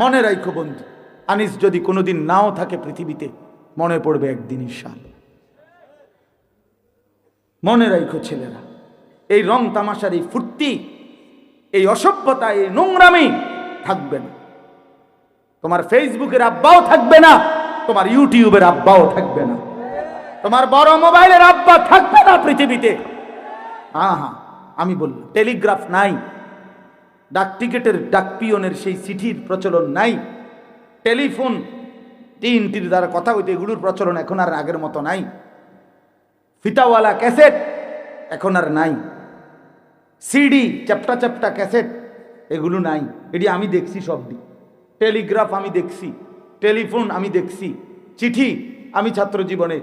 মনে রাখো বন্ধু, আনিস যদি কোনোদিন নাও থাকে পৃথিবীতে, মনে পড়বে একদিন ঈশান মনে রাখো ছেলেরা, এই রং তামাশার এই ফুর্তি, এই অসভ্যতা, এই নোংরামি থাকবে না। তোমার ফেসবুকের আব্বাও থাকবে না, তোমার ইউটিউবের আব্বাও থাকবে না, তোমার বড় মোবাইলের আব্বা থাকবে না পৃথিবীতে। হ্যাঁ হ্যাঁ আমি বললাম, টেলিগ্রাফ নাই ডাক টিকেটের ডাক পিয়নের সেই চিঠির প্রচলন নাই। টেলিফোন তিনটির দ্বারা কথা হইতে এগুলোর প্রচলন এখন আর আগের মতো নাই। ফিতাওয়ালা ক্যাসেট এখন আর নাই। সিডি, চ্যাপটা চ্যাপটা ক্যাসেট এগুলো নাই। এটি আমি দেখছি সবটি। টেলিগ্রাফ আমি দেখছি। টেলিফোন আমি দেখছি। চিঠি আমি ছাত্র জীবনে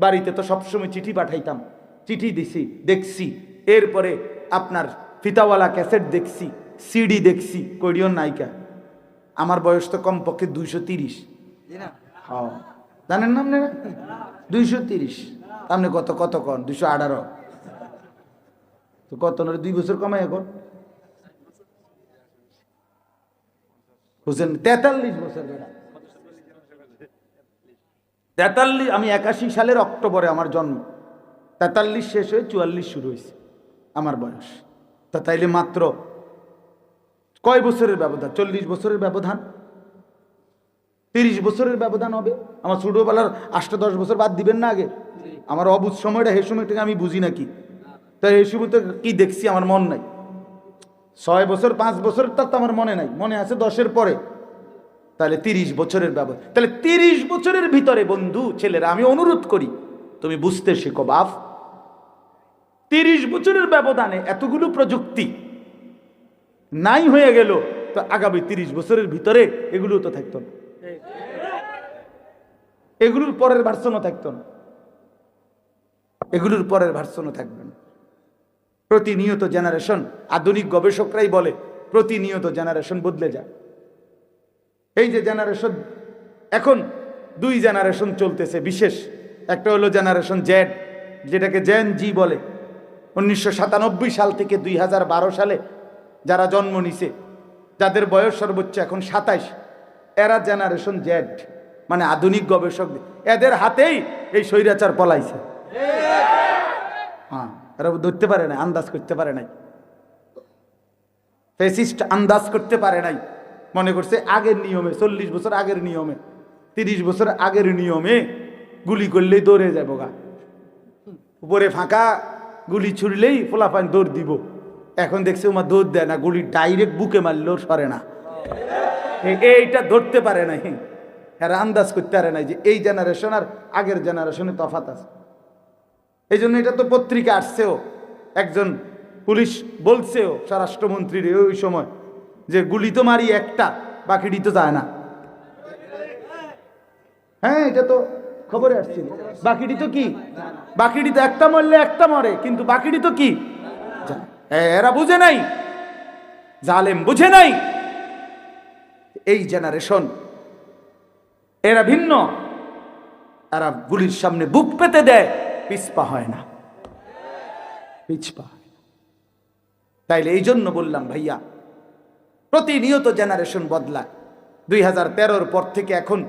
বাড়িতে তো সবসময় চিঠি পাঠাইতাম। চিঠি দিছি, দেখছি। এরপরে আপনার ফিতাওয়ালা ক্যাসেট দেখছি। সিডি দেখছি করিয়ন নায়িকা। আমার বয়স তো কমপক্ষে দুইশো তিরিশ। হ্যাঁ। জানেন না আপনারা? দুইশো তিরিশ। আপনি কত কত কন দুইশো আঠারো। তো কত নয় দুই বছর কমাই এখন। হোসেন তেতাল্লিশ বছর তেতাল্লিশ আমি একাশি সালের অক্টোবরে আমার জন্ম। তেতাল্লিশ শেষ হয়ে চুয়াল্লিশ শুরু হয়েছে আমার বয়স। তা তাইলে মাত্র কয় বছরের ব্যবধান? চল্লিশ বছরের ব্যবধান? তিরিশ বছরের ব্যবধান হবে? আমার ছোটবেলার আটটা দশ বছর বাদ দিবেন না আগে? আমার অবুধ সময়টা সেই সময়টাকে আমি বুঝি নাকি? তাই এই সময় কি দেখছি আমার মন নাই। ছয় বছর, পাঁচ বছর তার তো আমার মনে নাই। মনে আছে দশের পরে। তাহলে তিরিশ বছরের ব্যবধান। তাহলে তিরিশ বছরের ভিতরে বন্ধু, ছেলেরা, আমি অনুরোধ করি, তুমি বুঝতে শেখো বাপ। তিরিশ বছরের ব্যবধানে এতগুলো প্রযুক্তি নাই হয়ে গেল, তো আগামী তিরিশ বছরের ভিতরে এগুলো তো থাকতো না। এগুলোর পরের ভার্সনও থাকতো না। এগুলোর পরের ভার্সনও থাকবে না। প্রতিনিয়ত জেনারেশন আধুনিক গবেষকরাই বলে, প্রতিনিয়ত জেনারেশন বদলে যায়। এই যে জেনারেশন এখন দুই জেনারেশন চলতেছে বিশেষ। একটা হলো জেনারেশন জেড যেটাকে জেন জি বলে। উনিশশো সাতানব্বই সাল থেকে দুই হাজার বারো সালে যারা জন্ম নিছে, যাদের বয়স সর্বোচ্চ এখন সাতাইশ, এরা জেনারেশন জেড মানে আধুনিক গবেষক। এদের হাতেই এই স্বৈরাচার পলাইছে। হ্যাঁ এরা ধরতে পারে না আন্দাজ করতে পারে নাই। ফেসিস্ট আন্দাজ করতে পারে নাই। মনে করছে আগের নিয়মে, চল্লিশ বছর আগের নিয়মে, তিরিশ বছর আগের নিয়মে গুলি করলেই দৌড়ে যাব গা। উপরে ফাঁকা, গুলি ছুড়লেই ফোলাফান দৌড় দিব। এখন দেখছে ওমা দৌড় দেয় না, গুলি ডাইরেক্ট বুকে মারলেও সরে না। এইটা ধরতে পারে নাই। এরা আন্দাজ করতে পারে নাই যে এই জেনারেশন আর আগের জেনারেশনে তফাত আছে। এই জন্য এটা তো পত্রিকা আসছেও, একজন পুলিশ বলছেও, স্বরাষ্ট্রমন্ত্রীর ওই সময় যে গুলি তো মারি একটা, বাকিটি তো যায় না। হ্যাঁ এটা তো খবরে আসছিল বাকিটি তো কি? বাকিটি তো একটা মরলে একটা মরে, কিন্তু বাকিটি তো কি? এরা বুঝে নাই। জালেম বুঝে নাই। এই জেনারেশন এরা ভিন্ন। এরা গুলির সামনে বুক পেতে দেয়, পিছপা হয় না। পিছপা তাইলে এই জন্য বললাম, ভাইয়া, প্রতিনিয়ত জেনারেশন বদলায়। দুই হাজার তেরোর পর থেকে এখন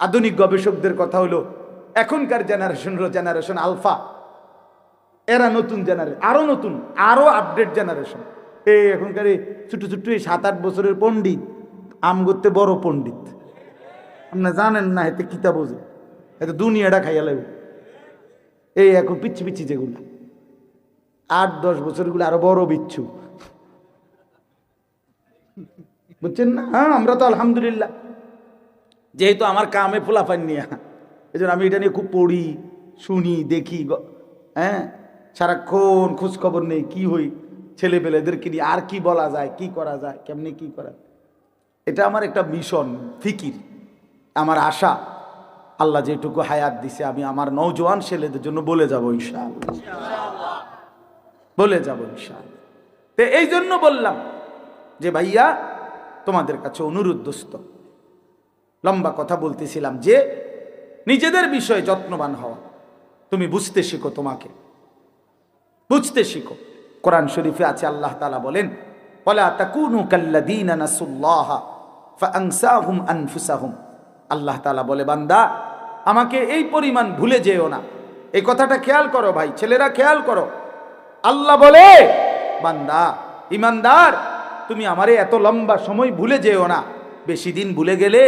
আধুনিক গবেষকদের কথা হলো, এখনকার জেনারেশন হলো জেনারেশন আলফা এরা নতুন জেনারেশন আরও নতুন, আরও আপডেট জেনারেশন এই এখনকার এই ছোট ছোট এই সাত আট বছরের পণ্ডিত আম করতে বড় পণ্ডিত। আপনি জানেন না, এতে কিতা বোঝে? এতে দুনিয়াটা খাইয়া লাগবে এই এখন পিচ্ছি পিচ্ছি যেগুলো। আট, দশ বছরগুলো আরও বড় বিচ্ছু। বুঝছেন না? হ্যাঁ আমরা তো আলহামদুলিল্লাহ। যেহেতু আমার কামে ফোলাফান নিয়ে এই আমি এটা নিয়ে খুব পড়ি, শুনি, দেখি হ্যাঁ? সারাক্ষণ খোঁজ খবর নেই, কি হই? ছেলে পেলেদেরকে নিয়ে আর কি বলা যায়, কি করা যায়, কেমনি কি করা। এটা আমার একটা মিশন ফিকির, আমার আশা। আল্লাহ যেটুকু হায়াত দিছে, আমি আমার নৌজওয়ান ছেলেদের জন্য বলে যাব ইনশাআল্লাহ। বলে যাব ইনশাআল্লাহ। তো এই জন্য বললাম যে, ভাইয়া, তোমাদের কাছে অনুরোধ দোস্ত। লম্বা কথা বলতেছিলাম যে, নিজেদের বিষয়ে যত্নবান হওয়া তুমি বুঝতে শিখো তোমাকে। বুঝতে শিখো। কোরআন শরীফে আছে, আল্লাহ তালা বলেন আল্লাহ তালা বলে, বান্দা, আমাকে এই পরিমাণ ভুলে যেও না। এই কথাটা খেয়াল করো ভাই, ছেলেরা খেয়াল করো। আল্লাহ বলে, বান্দা, ইমানদার, তুমি আমারে এত লম্বা সময় ভুলে যেও না। বেশি দিন ভুলে গেলে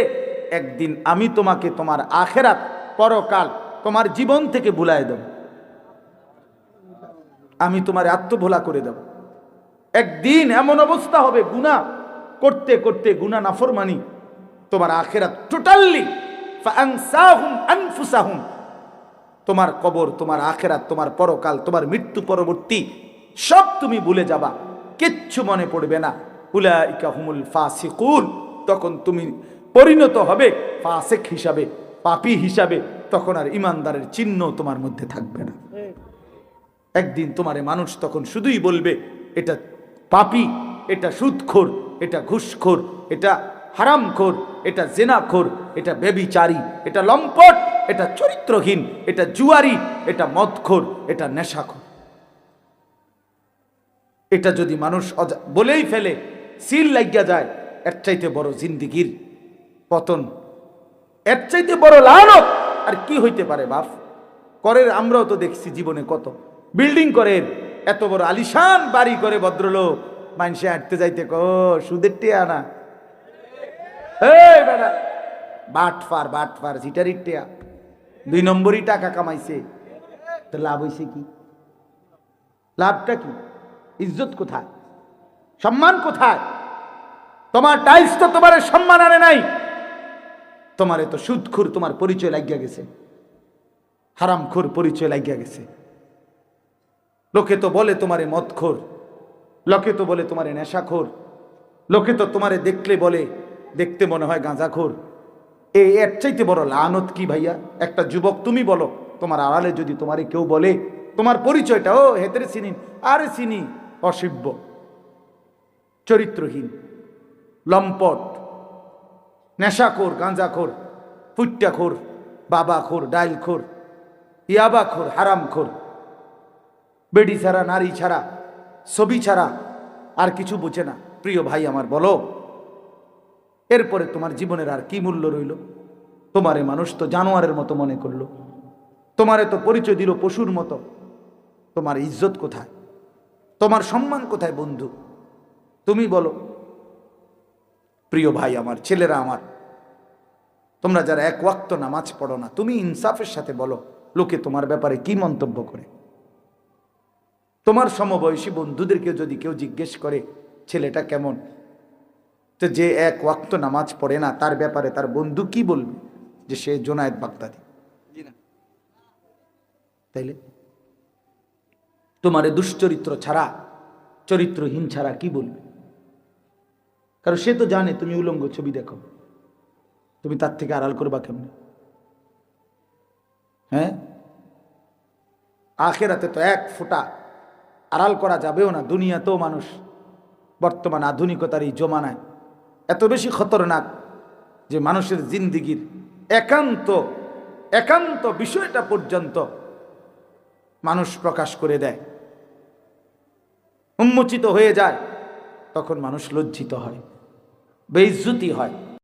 একদিন আমি তোমাকে তোমার আখেরাত, পরকাল, তোমার জীবন থেকে ভুলাই দেব। আমি তোমার আত্মভোলা করে দেব। একদিন এমন অবস্থা হবে গুণা করতে করতে গুণা নাফরমানি তোমার আখেরা টোটালি তোমার কবর, তোমার আখেরাত, তোমার পরকাল, তোমার মৃত্যু পরবর্তী সব তুমি ভুলে যাবা, কিচ্ছু মনে পড়বে না। হুমুল ফাসিকুন। তখন তুমি পরিণত হবে ফাসেক হিসাবে, পাপি হিসাবে, তখন আর ইমানদারের চিহ্ন তোমার মধ্যে থাকবে না। একদিন তোমারে মানুষ তখন শুধুই বলবে, এটা পাপি, এটা সুদখোর, এটা ঘুষখোর, এটা হারামখোর, এটা জেনাখোর, এটা বেবিচারি, এটা লম্পট, এটা চরিত্রহীন, এটা জুয়ারি, এটা মদখোর, এটা নেশাখোর। এটা যদি মানুষ বলেই ফেলে, সিল লাগিয়া যায়, এর চাইতে বড় জিন্দিগির পতন, এর চাইতে বড় লানত, আর কি হইতে পারে বাপ? করের আমরাও তো দেখছি জীবনে কত। বিল্ডিং করেন এত বড় আলিশান বাড়ি করে ভদ্রলোক। মানুষে হাঁটতে যাইতে ক, সুদের টিয়া না। এই বেটা বাট ফার বাট ফার সিটারির টিয়া। দুই নম্বরই টাকা কামাইছে। তো লাভ হইছে কি? লাভটা কি? ইজ্জত কোথায়? সম্মান কোথায়? তোমার টাইলস তো তোমার সম্মান আনে নাই। তোমার এত সুদখুর তোমার পরিচয় লাগিয়া গেছে। হারামখুর পরিচয় লাগিয়া গেছে। লোকে তো বলে তোমারে মদখোর, লোকে তো বলে তোমারে নেশাখোর, লোকে তো তোমারে দেখলে বলে, দেখতে মনে হয় গাঁজাখোর। এই এর চাইতে বড় লানত কি ভাইয়া? একটা যুবক তুমি বলো, তোমার আড়ালে যদি তোমারে কেউ বলে, তোমার পরিচয়টা, ও হেতেরে চিনি, আরে চিনি অসভ্য চরিত্রহীন, লম্পট, নেশাখোর, গাঁজাখোর, ফুট্টাখোর, বাবাখোর, ডাইলখোর, ইয়াবাখোর, হারামখোর। বেডি ছাড়া, নারী ছাড়া, ছবি ছাড়া আর কিছু বোঝে না। প্রিয় ভাই আমার, বলো, এরপরে তোমার জীবনের আর কি মূল্য রইল? তোমারে মানুষ তো জানোয়ারের মতো মনে করল। তোমারে তো পরিচয় দিল পশুর মতো। তোমার ইজ্জত কোথায়? তোমার সম্মান কোথায়, বন্ধু? তুমি বলো। প্রিয় ভাই আমার, ছেলেরা আমার, তোমরা যারা এক ওয়াক্ত নামাজ পড়ো না, তুমি ইনসাফের সাথে বলো, লোকে তোমার ব্যাপারে কি মন্তব্য করে? তোমার সমবয়সী বন্ধুদেরকে যদি কেউ জিজ্ঞেস করে ছেলেটা কেমন? তো যে এক ওয়াক্ত নামাজ পড়ে না তার ব্যাপারে তার বন্ধু কি বলবে? যে সে জোনায়েদ বাগদাদি। তাইলে? তোমার দুশ্চরিত্র ছাড়া চরিত্রহীন ছাড়া কি বলবে? কারণ সে তো জানে তুমি উলঙ্গ ছবি দেখো। তুমি তার থেকে আড়াল করবা কেমনে? হ্যাঁ? আখেরাতে তো এক ফোঁটা আড়াল করা যাবেও না, দুনিয়াতেও মানুষ বর্তমান আধুনিকতার এই জমানায়। এত বেশি খতরনাক যে মানুষের জিন্দিগির একান্ত একান্ত বিষয়টা পর্যন্ত মানুষ প্রকাশ করে দেয়। উন্মোচিত হয়ে যায়, তখন মানুষ লজ্জিত হয়, বেইজ্জতি হয়।